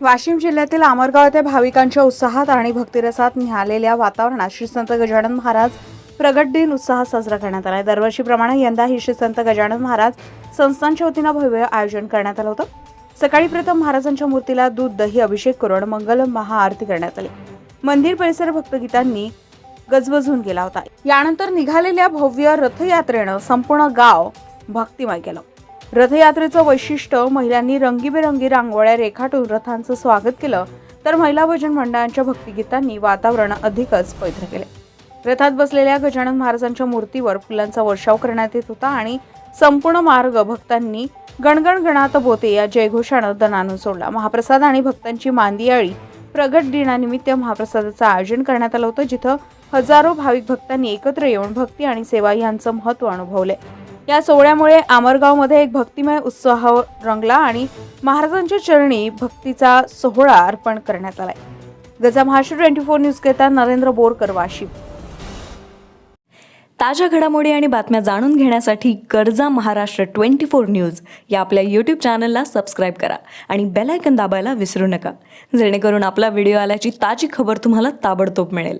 वाशिम जिल्ह्यातील आमरगाव येथे भाविकांच्या उत्साहात आणि भक्तिरसात निहालेल्या वातावरणात श्री संत गजानन महाराज प्रगट दिन उत्साहात साजरा करण्यात आला दरवर्षीप्रमाणे यंदाही श्री संत गजानन महाराज संस्थांच्या वतीनं भव्य आयोजन करण्यात आलं होतं. सकाळी प्रथम महाराजांच्या मूर्तीला दूध दही अभिषेक करून मंगल महाआरती करण्यात आली. मंदिर परिसर भक्तगीतांनी गजबजून गेला होता. यानंतर निघालेल्या भव्य रथयात्रेनं संपूर्ण गाव भक्तिमय केलं. रथयात्रेचं वैशिष्ट्य महिलांनी रंगीबेरंगी रांगोळ्या रेखाटून रथांचं स्वागत केलं तर महिला भजन मंडळांच्या भक्तिगीतांनी वातावरण अधिकच पवित्र केले. रथात बसलेल्या गजानन महाराजांच्या मूर्तीवर फुलांचा वर्षाव करण्यात येत होता आणि संपूर्ण मार्ग भक्तांनी गणगण गणात बोते या जयघोषानं दनानं सोडला. महाप्रसाद आणि भक्तांची मांदियाळी प्रगट दिनानिमित्त महाप्रसादाचं आयोजन करण्यात आलं होतं जिथं हजारो भाविक भक्तांनी एकत्र येऊन भक्ती आणि सेवा यांचं महत्त्व अनुभवले. या सोहळ्यामुळे आमरगावमध्ये एक भक्तिमय उत्साह रंगला आणि महाराजांच्या चरणी भक्तीचा सोहळा अर्पण करण्यात आलाय. गजा महाराष्ट्र ट्वेंटी फोर न्यूज करता नरेंद्र बोरकर वाशिम. ताज्या घडामोडी आणि बातम्या जाणून घेण्यासाठी गरजा महाराष्ट्र ट्वेंटी फोर न्यूज या आपल्या यूट्यूब चॅनलला सबस्क्राईब करा आणि बेलायकन दाबायला विसरू नका. जेणेकरून आपला व्हिडिओ आल्याची ताजी खबर तुम्हाला ताबडतोब मिळेल.